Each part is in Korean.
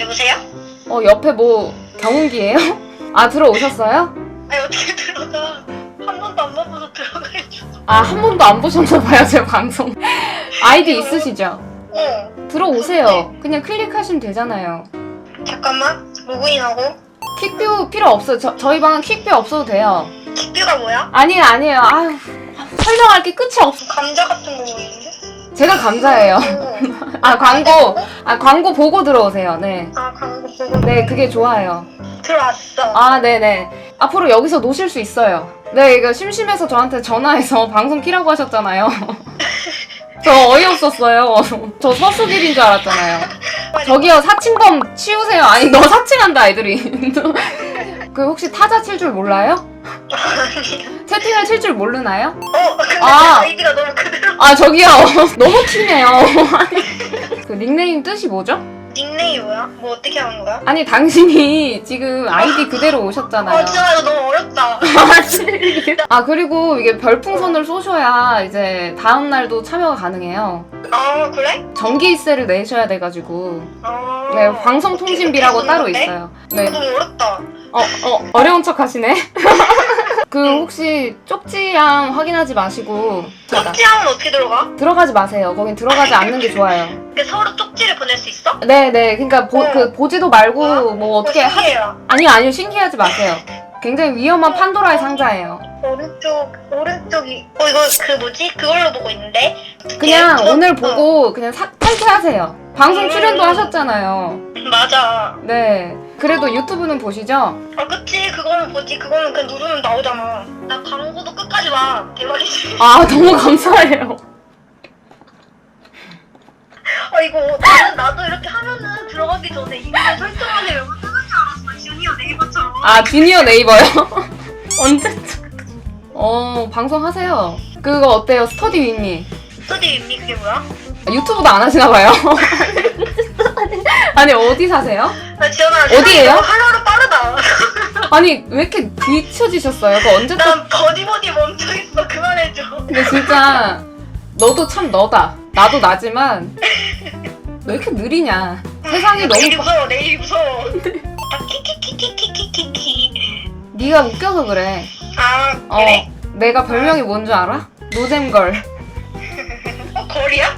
여보세요? 어, 옆에 뭐 경운기예요? 아, 들어오셨어요? 아니 어떻게 들어가? 한 번도 안 봐봐서 들어가야죠. 아, 한 번도 안 보셨나 봐요, 제 방송. 아이디 있으시죠? 어. 들어오세요. 그냥 클릭하시면 되잖아요. 잠깐만. 로그인하고. 퀵뷰 필요 없어요. 저, 저희 방은 퀵뷰 없어도 돼요. 킥뷰가 뭐야? 아니에요, 아니에요. 아유, 설명할 게 끝이 없어. 감자 같은 거 보이는데? 제가 감사해요. 오. 아, 광고. 아, 광고 보고 들어오세요. 네. 아 광고 보고. 네, 그게 좋아요. 들어왔어. 아, 네네. 앞으로 여기서 노실 수 있어요. 네, 이거 심심해서 저한테 전화해서 방송 키라고 하셨잖아요. 저 어이없었어요. 저 서수길인 줄 알았잖아요. 저기요, 사칭범 치우세요. 아니, 너 사칭한다, 애들이. 그 혹시 타자 칠 줄 몰라요? 채팅을 칠 줄 모르나요? 어 근데 아. 아. 이디가 너무 그대로. 아, 저기요. 너무 튀네요. 그 닉네임 뜻이 뭐죠? 닉네임 뭐야? 뭐 어떻게 하는 거야? 아니, 당신이 지금 아이디 그대로 오셨잖아요. 어 진짜 이거 너무 어렵다. 아 그리고 이게 별풍선을 쏘셔야 이제 다음 날도 참여가 가능해요. 아 그래? 정기세를 내셔야 돼가지고 아. 네 방송통신비라고 어떻게 따로 건데? 있어요. 네. 너무 어렵다. 어, 어 어려운 척 하시네. 그 혹시 쪽지양 확인하지 마시고 잠깐 쪽지함은 어떻게 들어가? 들어가지 마세요. 거긴 들어가지 않는 게 좋아요. 그 서로 쪽지를 보낼 수 있어? 네 네. 그러니까 보, 그 보지도 말고 뭐 어떻게 하... 신기해요. 아니요 아니요 신기하지 마세요. 굉장히 위험한 판도라의 상자예요. 오른쪽 오른쪽이 어 이거 그 뭐지 그걸로 보고 있는데 그냥 예, 저- 오늘 어, 보고 그냥 사, 탈퇴하세요. 방송 음. 출연도 하셨잖아요. 맞아 네. 그래도 유튜브는 보시죠? 아 그치 그거는 뭐지 그거는 그냥 누르면 나오잖아 나 광고도 끝까지 봐 대박이지 아, 너무 감사해요. 아 이거 나는 나도 이렇게 하면은 들어가기 전에 이미 설정하는 영어 뜨는 줄 알았어 주니어 네이버처럼 아, 주니어 네이버요? 언제쯤? 어, 방송 하세요. 그거 어때요? 스터디 윈니. 스터디 윗미 그게 뭐야? 유튜브도 안 하시나 봐요? 아니, 어디 사세요? 나 지연아 어디예요? 하루하루 빠르다 아니, 왜 이렇게 뒤처지셨어요? 그 언제 또. 난 버디버디 멈춰있어 그만해줘 근데 진짜, 너도 참 너다. 나도 나지만, 왜 이렇게 느리냐. 세상이 너무 내일이 빠- 무서워 내일이 무서워 아 키키키키키키키키 네가 웃겨서 그래. 아 어, 그래? 내가 별명이 뭔 줄 알아? 노잼걸. 어 거리야?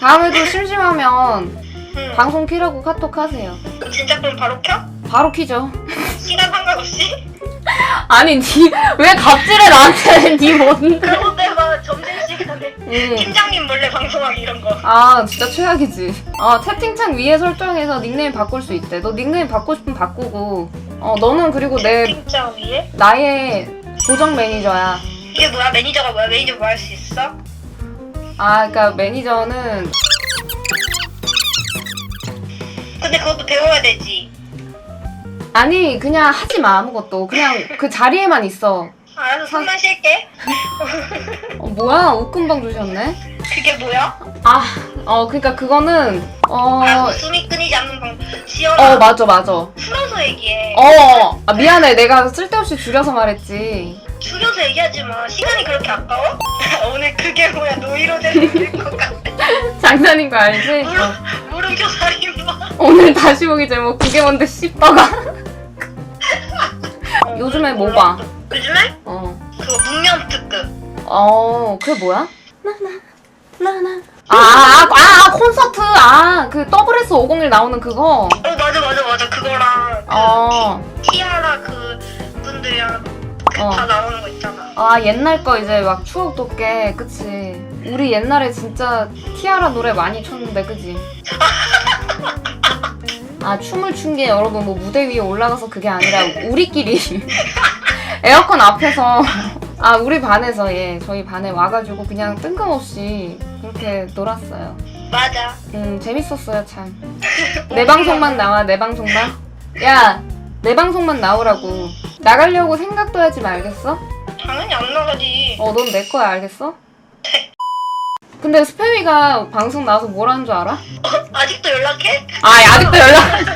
다음에도 심심하면 응 방송 키라고 카톡 하세요. 진짜 그럼 바로 켜? 바로 키죠. 시간 상관없이? 아니, 니, 왜 갑질해, 나한테. 니 뭔데? 그러고 때마 점심시간에 응. 팀장님 몰래 방송하기 이런 거 아, 진짜 최악이지. 아, 채팅창 위에 설정해서 닉네임 바꿀 수 있대. 너 닉네임 바꾸고 싶으면 바꾸고. 어, 너는 그리고 내, 팀장 위에? 나의 고정 매니저야. 이게 뭐야? 매니저가 뭐야? 매니저 뭐 할 수 있어? 아, 그니까 매니저는, 근데 그것도 배워야 되지 아니, 그냥 하지 마, 아무것도. 그냥 그 자리에만 있어. 알아서 숨만 쉴게 어, 뭐야, 웃금방 주셨네? 그게 뭐야? 아, 어, 그니까 그거는, 어, 아 숨이 끊이지 않는 방법 지연아 어, 맞아, 맞아. 풀어서 얘기해 어, 아, 미안해. 내가 쓸데없이 줄여서 말했지. 줄여서 얘기하지 마 시간이 그렇게 아까워? 오늘 그게 뭐야 노이로제 생길 것 같아 장난인 거 알지? 어. 물음표 살인마 오늘 다시 보기 제목 뭔데 씹다가. 요즘에 뭐 봐? 요즘에? 어. 그거 문면 특급 어, 그게 뭐야? 나나, 나나. 아, 아, 아, 아, 콘서트. 아, 그 더블S 501 나오는 그거. 어 맞아 맞아 맞아 그거랑 그 어. 티, 티아라 그 분들이랑 그 어. 다 나오는 거 있잖아 아, 옛날 거 이제 막 추억 돋게, 그치. 우리 옛날에 진짜 티아라 노래 많이 췄는데, 그지? 아, 춤을 춘 게 여러분 뭐 무대 위에 올라가서 그게 아니라 우리끼리 에어컨 앞에서 아, 우리 반에서 예, 저희 반에 와가지고 그냥 뜬금없이 그렇게 놀았어요. 맞아 음, 재밌었어요, 참. 내 방송만 나와, 내 방송만. 야, 내 방송만 나오라고. 나가려고 생각도 하지 말겠어? 당연히 안 나가지 어, 넌 내 거야, 알겠어? 근데 스팸이가 방송 나와서 뭐라는 줄 알아? 아직도 연락해? 아, 아직도 연락.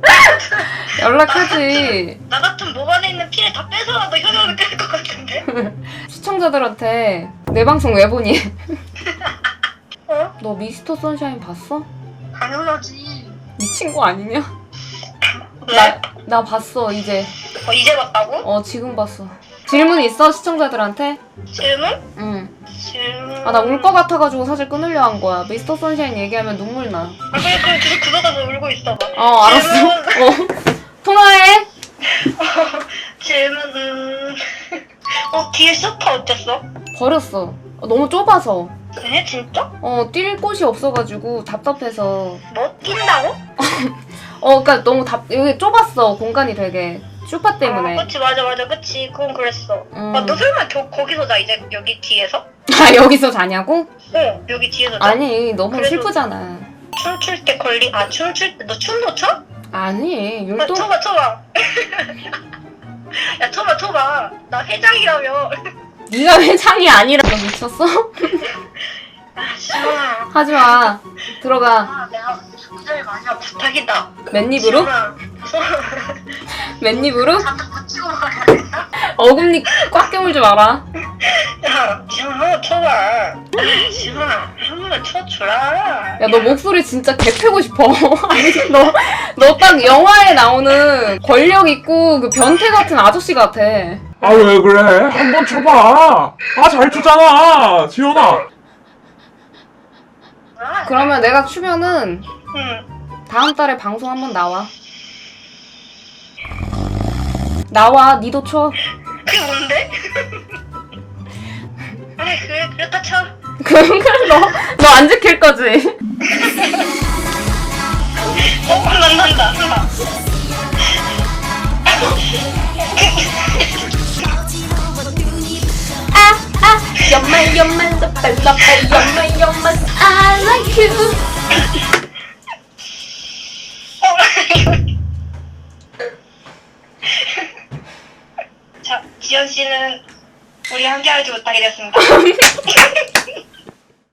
연락하지. 나 같은 목 안에 있는 피를 다 뺏어라도 현역을 끌것 같은데? 시청자들한테 내 방송 왜 보니? 어? 너 미스터 선샤인 봤어? 당연하지. 미친 거 아니냐? 왜? 나, 나 봤어 이제 어, 이제 봤다고? 어 지금 봤어 질문 있어 시청자들한테? 질문? 응 아 질문. 나울것 같아가지고 사실 끊으려 한 거야 미스터 선샤인 얘기하면 눈물 나 아, 그래, 그래, 그래, 그러다가 울고 있어봐. 어 알았어. 어 통화해 질문, 음. 어, 뒤에 소파 어땠어? 버렸어 어, 너무 좁아서 그래, 진짜? 어뛸 곳이 없어가지고 답답해서 뭐, 낀다고? 어 그니까 너무 답 여기 좁았어 공간이 되게 슈파 때문에 아, 그치, 맞아, 맞아, 그치. 그건 그랬어. 음. 아, 너 설마 저, 거기서 자, 이제, 여기 뒤에서? 아 여기서 자냐고? 어, 여기 뒤에서 자. 아니 너무 그래도- 슬프잖아 춤출 때 걸리, 아, 춤출 때, 너 춤도 춰? 아니 아, 율동 쳐봐, 쳐봐. 야, 쳐봐, 쳐봐. 나 회장이라며. 네가 회장이 아니라 너 미쳤어? 아, 시원아. 하지 마 들어가 아, 내가 굉장히 많이 한 부탁이다. 맨 입으로? 시원아. 맨입으로? 붙이고. 어금니 꽉 깨물지 마라 야, 한번 쳐봐. 지훈아, 한 번만 쳐주라. 야 너 목소리 진짜 개 패고 싶어 아니 너 너 딱 영화에 나오는 권력 있고 그 변태 같은 아저씨 같아 아 왜 그래? 한번 쳐봐. 아 잘 추잖아, 지연아. 아, 그러면 내가 추면은 응. 다음 달에 방송 한번 나와 나와 니도 쳐 그게 뭔데? 아니, 그래, 그렇다 쳐. 그럼 그럼 너너 안 지킬 거지? 어, 난다, 난다. 아아 연말 연말 너빨 너빨 연말 연말 I like you 우리 함께 하지 못하게 됐습니다.